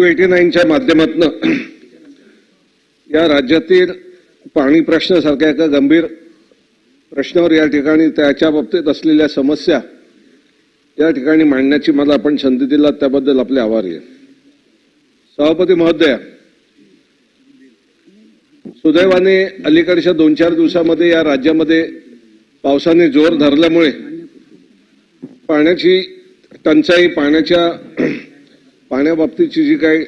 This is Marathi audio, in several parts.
टू एटी नाईनच्या माध्यमातून या राज्यातील पाणी प्रश्नासारख्या एका गंभीर प्रश्नावर या ठिकाणी त्याच्या बाबतीत असलेल्या समस्या या ठिकाणी मांडण्याची मला आपण संधी दिला. त्याबद्दल आपले आभारी आहे. सभापती महोदया सुदैवाने अलीकडच्या दोन चार दिवसामध्ये या राज्यामध्ये पावसाने जोर धरल्यामुळे पाण्याची टंचाई पाण्याच्या पाण्याबाबतीची जी काही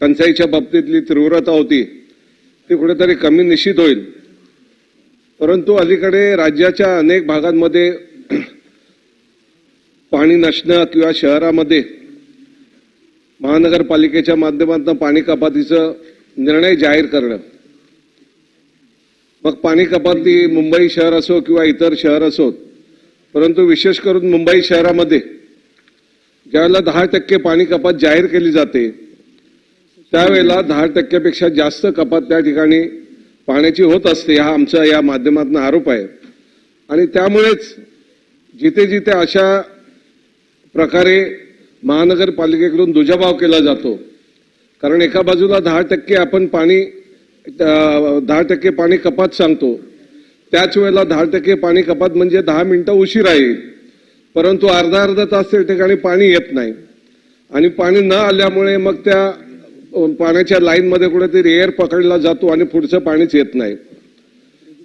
टंचाईच्या बाबतीतली तीव्रता होती ती कुठेतरी कमी निश्चित होईल. परंतु अलीकडे राज्याच्या अनेक भागांमध्ये पाणी नसणं किंवा शहरामध्ये महानगरपालिकेच्या माध्यमातून पाणी कपातीचं निर्णय जाहीर करणं. मग पाणी कपाती मुंबई शहर असो किंवा इतर शहर असोत परंतु विशेष करून मुंबई शहरामध्ये ज्यावेळेला दहा टक्के पाणी कपात जाहीर केली जाते त्यावेळेला दहा टक्क्यापेक्षा जास्त कपात त्या ठिकाणी पाण्याची होत असते हा आमचा या माध्यमातून आरोप आहे. आणि त्यामुळेच जिथे जिथे अशा प्रकारे महानगरपालिकेकडून दुजाभाव केला जातो कारण एका बाजूला दहा टक्के आपण पाणी दहा टक्के पाणी कपात सांगतो त्याच वेळेला दहा टक्के पाणी कपात म्हणजे दहा मिनिटं उशीर आहे. परंतु अर्धा अर्धा तास त्या ठिकाणी पाणी येत नाही. आणि पाणी न आल्यामुळे मग त्या पाण्याच्या लाईनमध्ये कुठेतरी एअर पकडला जातो आणि पुढचं पाणीच येत नाही.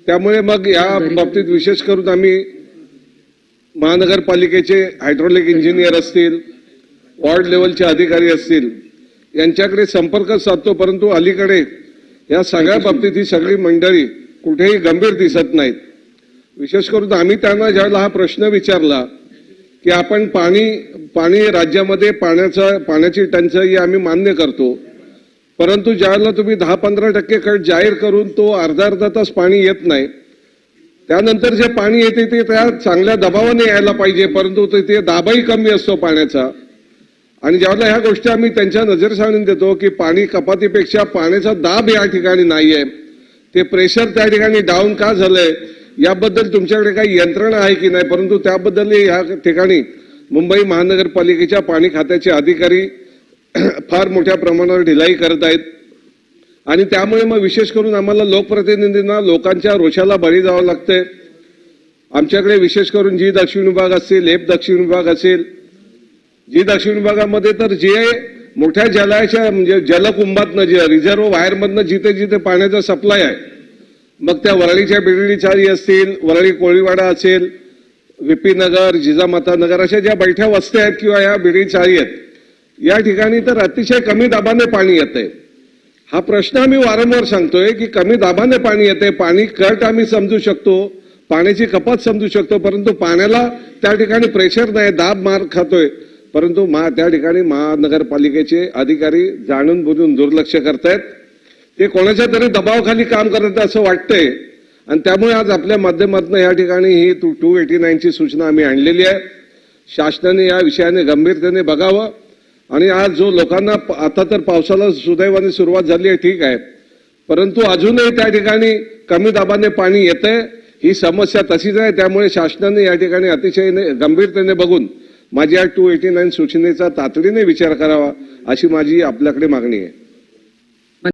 त्यामुळे मग या बाबतीत विशेष करून आम्ही महानगरपालिकेचे हायड्रोलिक इंजिनियर असतील वॉर्ड लेवलचे अधिकारी असतील यांच्याकडे संपर्क साधतो परंतु अलीकडे या सगळ्या बाबतीत ही सगळी मंडळी कुठेही गंभीर दिसत नाहीत. विशेष करून आम्ही त्यांना ज्यावेळेला हा प्रश्न विचारला की आपण पाणी पाणी राज्यामध्ये पाण्याचा पाण्याची टंचाई आम्ही मान्य करतो. परंतु ज्यावेळेला तुम्ही दहा पंधरा टक्के कट जाहीर करून तो अर्धा अर्धा तास पाणी येत नाही त्यानंतर जे पाणी येते ते त्या चांगल्या दबावाने यायला पाहिजे परंतु ते- ते दाबाही कमी असतो पाण्याचा. आणि ज्यावेळेला ह्या गोष्टी आम्ही त्यांच्या नजरसाणीत देतो की पाणी कपातीपेक्षा पाण्याचा दाब या ठिकाणी नाहीये ते प्रेशर त्या ठिकाणी डाऊन का झालंय याबद्दल तुमच्याकडे काही यंत्रणा आहे की नाही? परंतु त्याबद्दल या ठिकाणी मुंबई महानगरपालिकेच्या पाणी खात्याचे अधिकारी फार मोठ्या प्रमाणावर ढिलाई करत आहेत. आणि त्यामुळे मग विशेष करून आम्हाला लोकप्रतिनिधींना लोकांच्या रोषाला बळी जावं लागतंय. आमच्याकडे विशेष करून जी दक्षिण विभाग असेल एफ दक्षिण विभाग असेल जी दक्षिण विभागामध्ये तर जे मोठ्या जलाशय म्हणजे जलकुंभातनं जे रिझर्व वायरमधनं जिथे जिथे पाण्याचा सप्लाय आहे मग त्या वरळीच्या बिरडी चारी असतील वरळी कोळीवाडा असेल विपी नगर जिजामाता नगर अशा ज्या बैठ्या वस्त्या आहेत किंवा या बिडी चारी आहेत या ठिकाणी तर अतिशय कमी दाबाने पाणी येते हा प्रश्न आम्ही वारंवार सांगतोय की कमी दाबाने पाणी येते पाणी कट आम्ही समजू शकतो पाण्याची कपात समजू शकतो परंतु पाण्याला त्या ठिकाणी प्रेशर नाही दाब मार खातोय. परंतु महा त्या ठिकाणी महानगरपालिकेचे अधिकारी जाणून बुजून दुर्लक्ष करतायत. ते कोणाच्या तरी दबावाखाली काम करत असं वाटतंय. आणि त्यामुळे आज आपल्या माध्यमातून या ठिकाणी ही टू टू एटी नाईनची सूचना आम्ही आणलेली आहे. शासनाने या विषयाने गंभीरतेने बघावं. आणि आज जो लोकांना आता तर पावसाला सुदैवाने सुरुवात झाली आहे ठीक आहे. परंतु अजूनही त्या ठिकाणी कमी दाबाने पाणी येतंय. ही समस्या तशीच आहे. त्यामुळे शासनाने या ठिकाणी अतिशय गंभीरतेने बघून माझी या टू एटी नाईन सूचनेचा तातडीने विचार करावा अशी माझी आपल्याकडे मागणी आहे.